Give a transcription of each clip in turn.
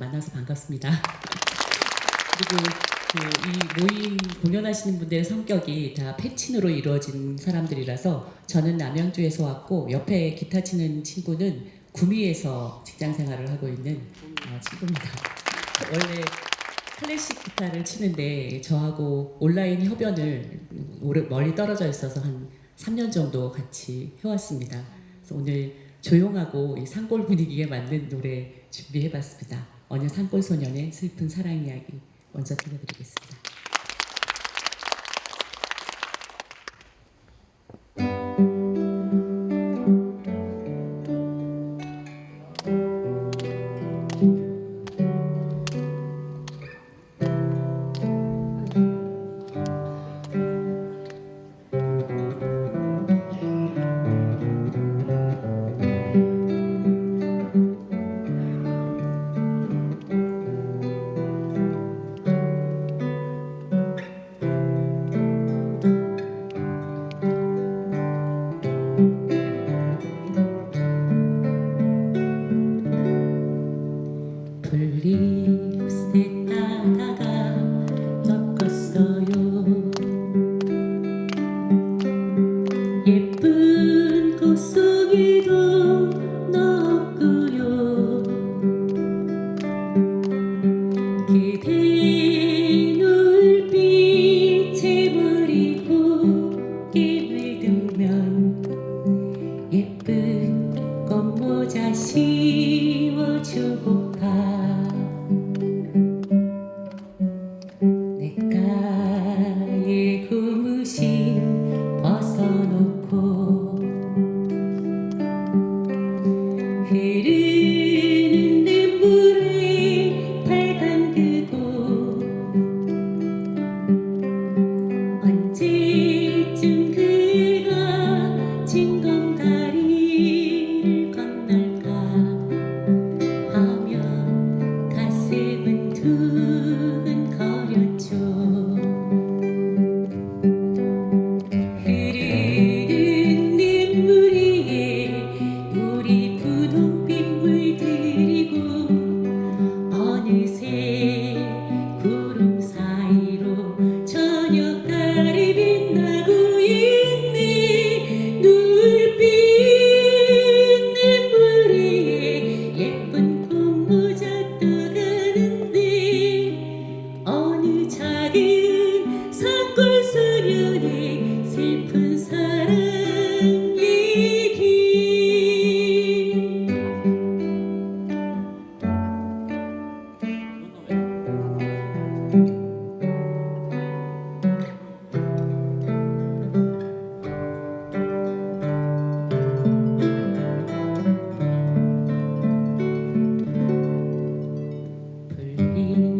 만나서 반갑습니다. 그리고 그 이 모임 공연하시는 분들의 성격이 다 패친으로 이루어진 사람들이라서 저는 남양주에서 왔고 옆에 기타 치는 친구는 구미에서 직장 생활을 하고 있는 어, 친구입니다. 원래 클래식 기타를 치는데 저하고 온라인 협연을 오래 멀리 떨어져 있어서 한 3년 정도 같이 해왔습니다. 그래서 오늘 조용하고 이 산골 분위기에 맞는 노래 준비해봤습니다. 어느 산골 소년의 슬픈 사랑 이야기 먼저 들려드리겠습니다. boo. You.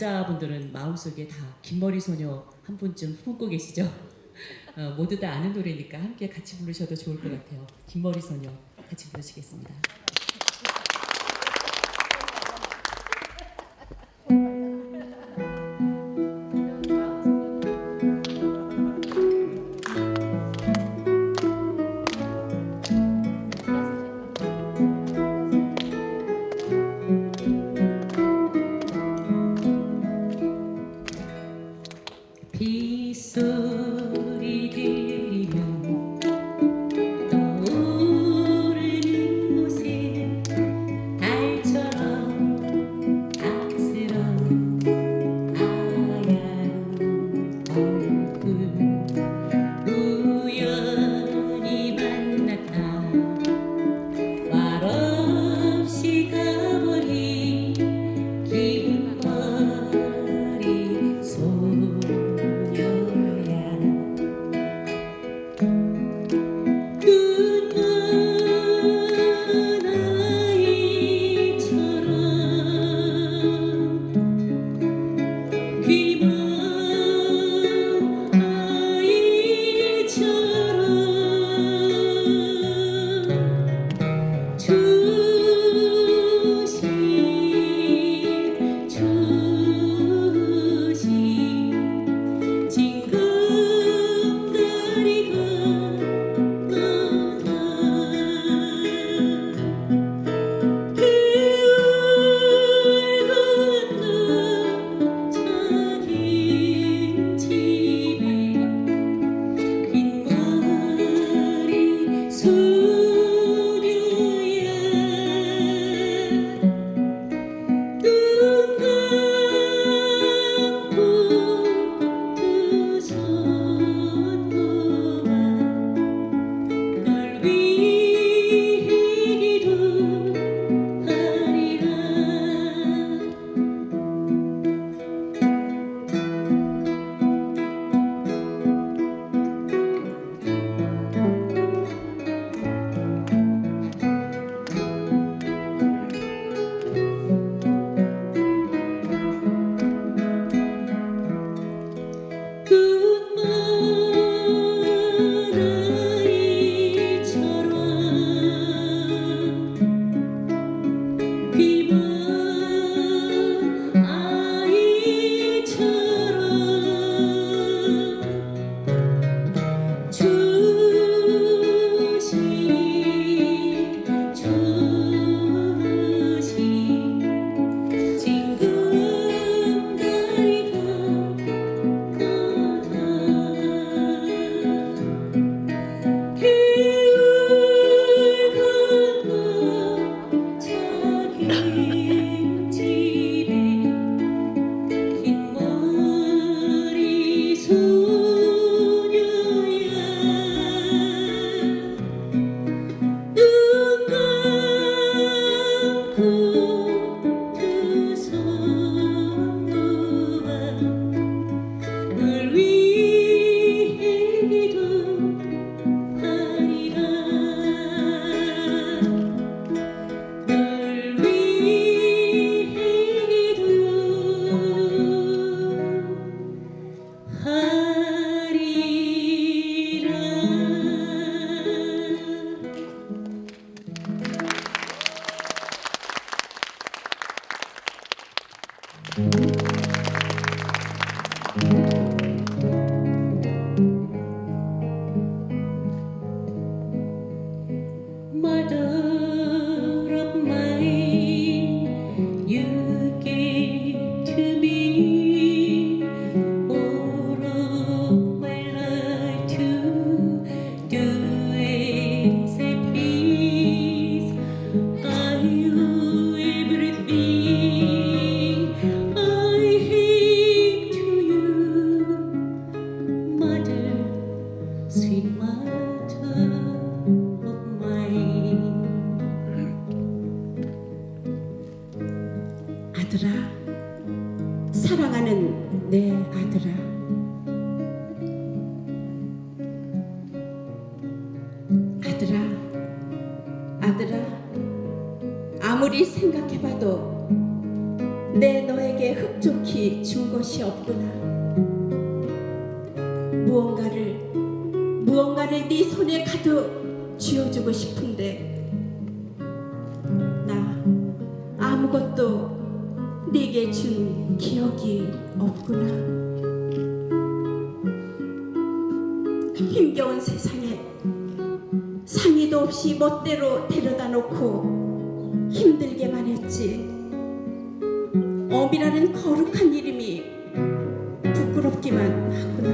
남자분들은 마음속에 다 긴머리 소녀 한 분쯤 품고 계시죠? 어, 모두 다 아는 노래니까 함께 같이 부르셔도 좋을 것 같아요. 긴머리 소녀 같이 부르시겠습니다. soon. 아들아, 아들아, 아무리 생각해봐도 내 너에게 흡족히 준 것이 없구나. 무언가를, 무언가를 네 손에 가득 쥐어주고 싶은데 나 아무것도 네게 준 기억이 없구나. 힘겨운 세상. 상의도 없이 멋대로 데려다 놓고 힘들게만 했지. 어미라는 거룩한 이름이 부끄럽기만 하구나.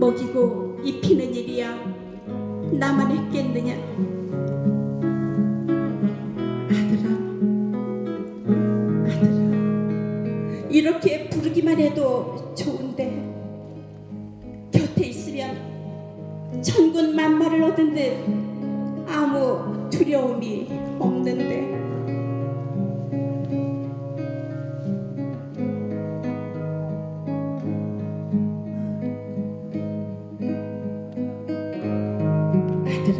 먹이고 입히는 일이야 나만 했겠느냐 아들아 아들아 이렇게 부르기만 해도 좋 천군 만마를 얻은 듯 아무 두려움이 없는데 아들아,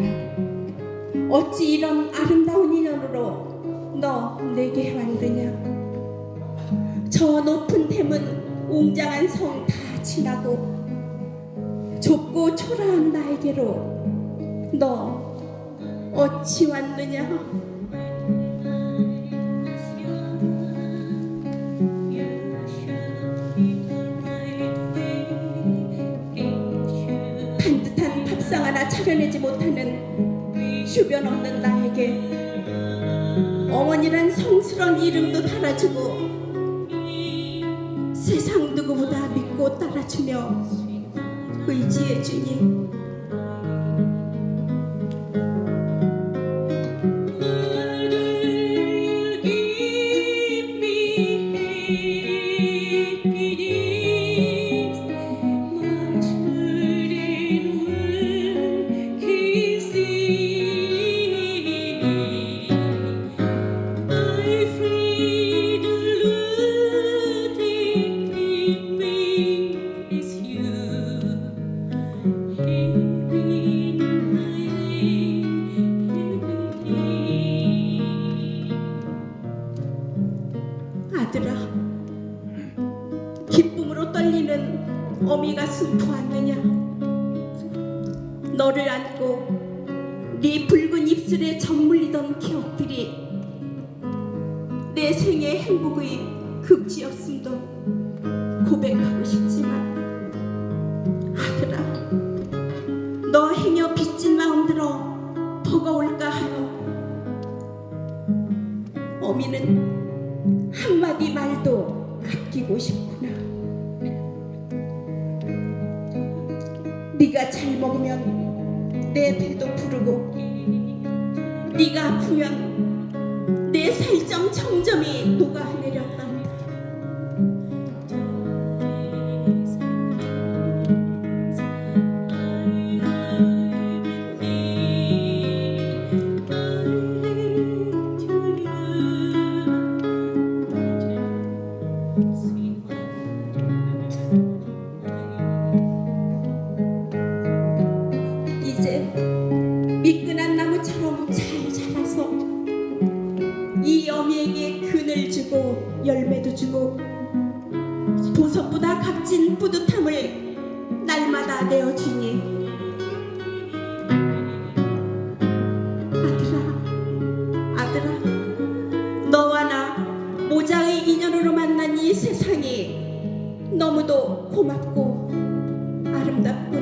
어찌 이런 아름다운 인연으로 너 내게 만드냐? 저 높은 댐은 웅장한 성 다 지나고 좁고 초라한 나에게로 너 어찌 왔느냐? 반듯한 밥상 하나 차려내지 못하는 주변 없는 나에게 어머니란 성스러운 이름도 달아주고 세상 누구보다 믿고 따라주며 의지해주 너를 안고 네 붉은 입술에 젖물리던 기억들이 내 생의 행복의 극치였음도 고백하고 싶지만 아들아 너 행여 빚진 마음 들어 버거울까 하여 어미는 한마디 말도 아끼고 싶구나. 네가 잘 먹으면 내 배도 부르고 네가 아프면 내 살점 점점이 녹아 값진 뿌듯함을 날마다 내어주니. 아들아 아들아 너와 나 모자의 인연으로 만난 이 세상이 너무도 고맙고 아름답구